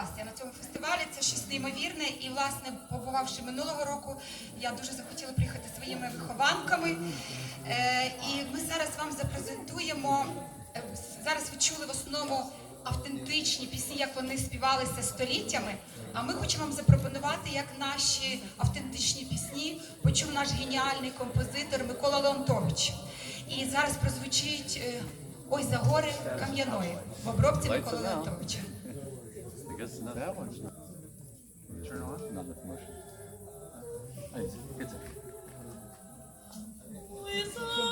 щастя на цьому фестивалі. Це щось неймовірне. І, власне, побувавши минулого року, я дуже захотіла приїхати своїми вихованками. Е, і ми зараз вам запрезентуємо. е, Зараз ви чули в основному автентичні пісні, як вони співалися століттями. А ми хочемо вам запропонувати, як наші автентичні пісні почув наш геніальний композитор Микола Леонтович. І зараз прозвучить е, Ой за гори кам'яної в обробці Миколи. Леонтовича. guess not. That one's not. Turn on? Not the commercial. It's. Whistle!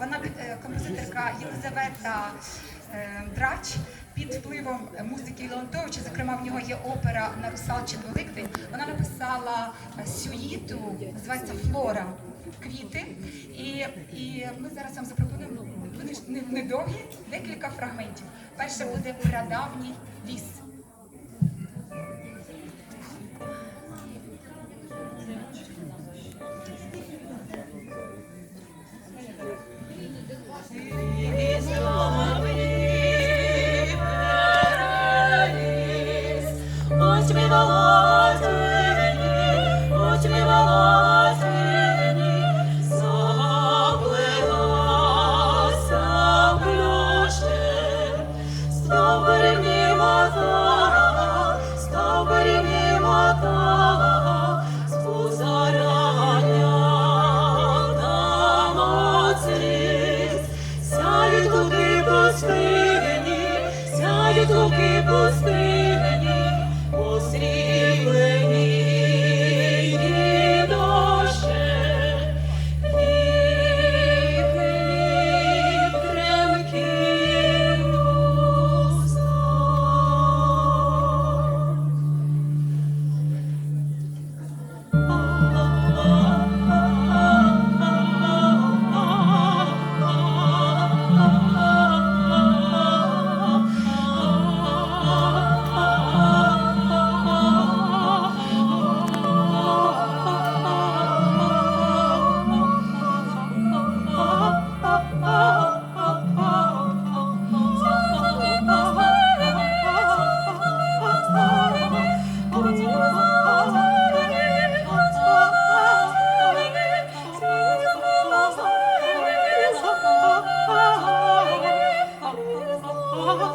вона е, композиторка Єлизавета е, Драч під впливом музики Леонтовича, зокрема, в нього є опера на Русалчин Великдень. Вона написала сюїту, називається Флора квіти. І і ми зараз вам запропонуємо ну, вони недовгі декілька фрагментів. Перше буде прадавній ліс. Thank you. Thank you. Туки пусти. Oh.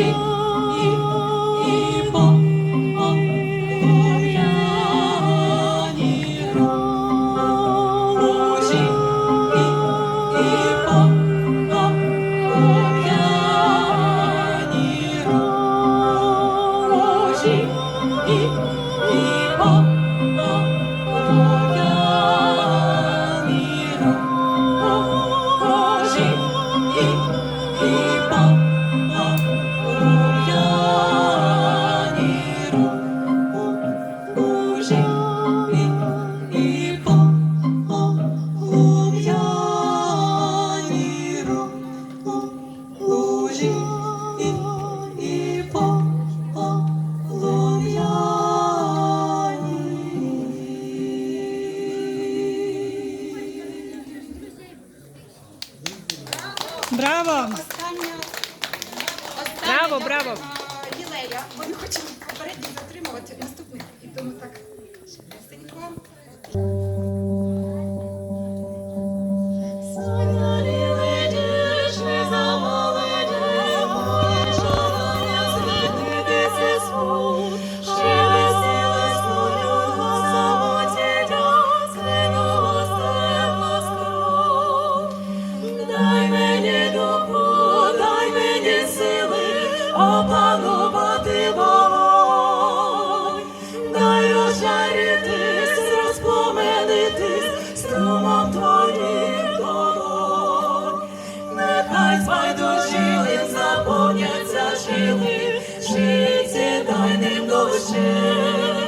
You. паралеля, ми хочемо попередньо затримувати наступний І тому так синько. 心都碎